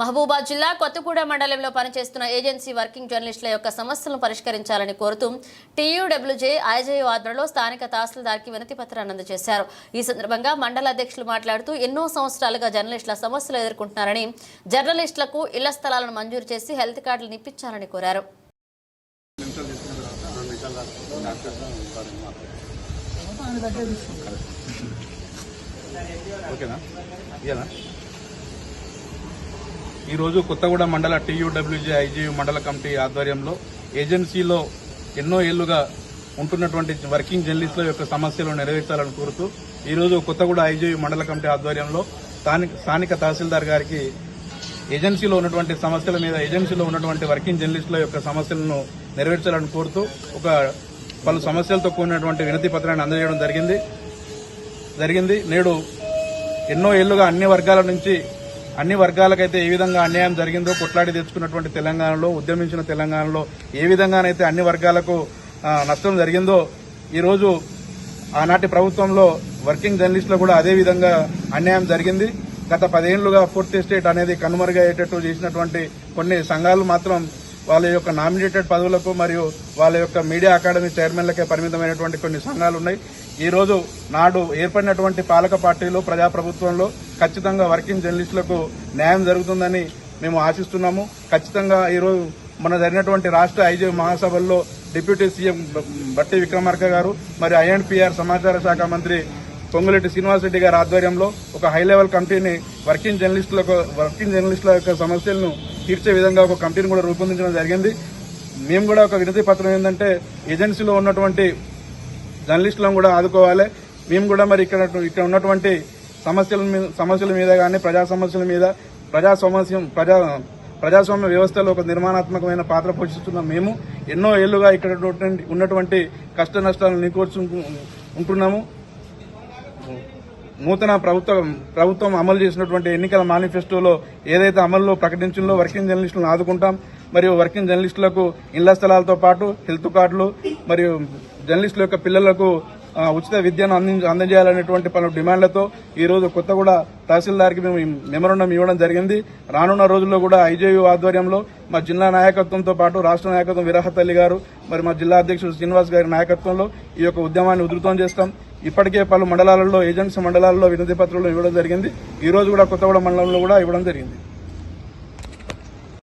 మహబూబాద్ జిల్లా కొత్తగూడెం మండలంలో పనిచేస్తున్న ఏజెన్సీ వర్కింగ్ జర్నలిస్టుల యొక్క సమస్యలను పరిష్కరించాలని కోరుతూ టీయూడబ్ల్యూజే ఐజేయు ఆధ్వర్యంలో స్థానిక తహసీల్దార్కి వినతి పత్రాన్ని అందజేశారు. ఈ సందర్భంగా మండల అధ్యక్షులు మాట్లాడుతూ ఎన్నో సంవత్సరాలుగా జర్నలిస్టుల సమస్యలు ఎదుర్కొంటున్నారని జర్నలిస్టులకు ఇళ్ళ స్థలాలను మంజూరు చేసి హెల్త్ కార్డులు నిప్పించాలని కోరారు. ఓకేనా? తీసుకున్న ఈరోజు కొత్తగూడ మండల టీయూడబ్ల్యూజే ఐజీయూ మండల కమిటీ ఆధ్వర్యంలో ఏజెన్సీలో ఎన్నో ఏళ్ళుగా ఉంటున్నటువంటి వర్కింగ్ జర్నలిస్టుల యొక్క సమస్యలు నెరవేర్చాలని కోరుతూ ఈరోజు కొత్తగూడ ఐజీయూ మండల కమిటీ ఆధ్వర్యంలో స్థానిక స్థానిక తహసీల్దార్ గారికి ఏజెన్సీలో ఉన్నటువంటి సమస్యల మీద ఏజెన్సీలో ఉన్నటువంటి వర్కింగ్ జర్నలిస్టుల యొక్క సమస్యలను నెరవేర్చాలని కోరుతూ ఒక పలు సమస్యలతో కూడినటువంటి వినతి పత్రాన్ని అందజేయడం జరిగింది. జరిగింది. నేడు ఎన్నో ఏళ్ళుగా అన్ని వర్గాల నుంచి అన్ని వర్గాలకైతే ఏ విధంగా అన్యాయం జరిగిందో కొట్లాడి తెచ్చుకున్నటువంటి తెలంగాణలో ఉద్యమించిన తెలంగాణలో ఏ విధంగానైతే అన్ని వర్గాలకు నష్టం జరిగిందో ఈరోజు ఆనాటి ప్రభుత్వంలో వర్కింగ్ జర్నలిస్టులు కూడా అదే విధంగా అన్యాయం జరిగింది. గత పదేళ్ళుగా ఫోర్త్ ఎస్టేట్ అనేది కనుమరుగయ్యేటట్టు చేసినటువంటి కొన్ని సంఘాలు మాత్రం వాళ్ళ యొక్క నామినేటెడ్ పదవులకు మరియు వాళ్ళ యొక్క మీడియా అకాడమీ చైర్మన్లకే పరిమితమైనటువంటి కొన్ని సంఘాలు ఉన్నాయి. ఈ రోజు నాడు ఏర్పడినటువంటి పాలక పార్టీలు ప్రజాప్రభుత్వంలో ఖచ్చితంగా వర్కింగ్ జర్నలిస్టులకు న్యాయం జరుగుతుందని మేము ఆశిస్తున్నాము. ఖచ్చితంగా ఈరోజు మన జరిగినటువంటి రాష్ట్ర ఐజీ మహాసభల్లో డిప్యూటీ సీఎం బట్టి విక్రమార్క గారు మరియు ఐఎన్పిఆర్ సమాచార శాఖ మంత్రి పొంగులేటి శ్రీనివాసరెడ్డి గారి ఆధ్వర్యంలో ఒక హై లెవెల్ కమిటీని వర్కింగ్ జర్నలిస్టులకు వర్కింగ్ జర్నలిస్టుల యొక్క సమస్యలను తీర్చే విధంగా ఒక కమిటీని కూడా రూపొందించడం జరిగింది. మేము కూడా ఒక వినతి పత్రం ఏంటంటే ఏజెన్సీలో ఉన్నటువంటి జర్నలిస్టులను కూడా ఆదుకోవాలి. మేము కూడా మరి ఇక్కడ ఇక్కడ ఉన్నటువంటి సమస్యల మీద సమస్యల మీద కానీ ప్రజా సమస్యల మీద ప్రజా సమస్య ప్రజా ప్రజాస్వామ్య వ్యవస్థలో ఒక నిర్మాణాత్మకమైన పాత్ర పోషిస్తున్న మేము. ఎన్నో ఏళ్ళుగా ఇక్కడ ఉన్నటువంటి- కష్ట నష్టాలను నీకూర్చు ఉంటున్నాము. నూతన ప్రభుత్వం ప్రభుత్వం అమలు చేసినటువంటి ఎన్నికల మేనిఫెస్టోలో ఏదైతే అమల్లో ప్రకటించిందో వర్కింగ్ జర్నలిస్టులను ఆదుకుంటాం. మరియు వర్కింగ్ జర్నలిస్టులకు ఇళ్ళ స్థలాలతో పాటు హెల్త్ కార్డులు మరియు జర్నలిస్టుల యొక్క పిల్లలకు ఉచిత విద్యను అంది అందజేయాలనేటువంటి పలు డిమాండ్లతో ఈ రోజు కొత్తగూడ తహసీల్దార్కి మేము మెమరణం ఇవ్వడం జరిగింది. రానున్న రోజుల్లో కూడా ఐజేయు ఆధ్వర్యంలో మా జిల్లా నాయకత్వంతో పాటు రాష్ట్ర నాయకత్వం విరహతల్లి గారు మరి మా జిల్లా అధ్యక్షుడు శ్రీనివాస్ గారి నాయకత్వంలో ఈ యొక్క ఉద్యమాన్ని ఉధృతం చేస్తాం. ఇప్పటికే పలు మండలాలలో ఏజెన్సీ మండలాల్లో వినతి పత్రాలు ఇవ్వడం జరిగింది. ఈ రోజు కూడా కొత్తగూడ మండలంలో కూడా ఇవ్వడం జరిగింది.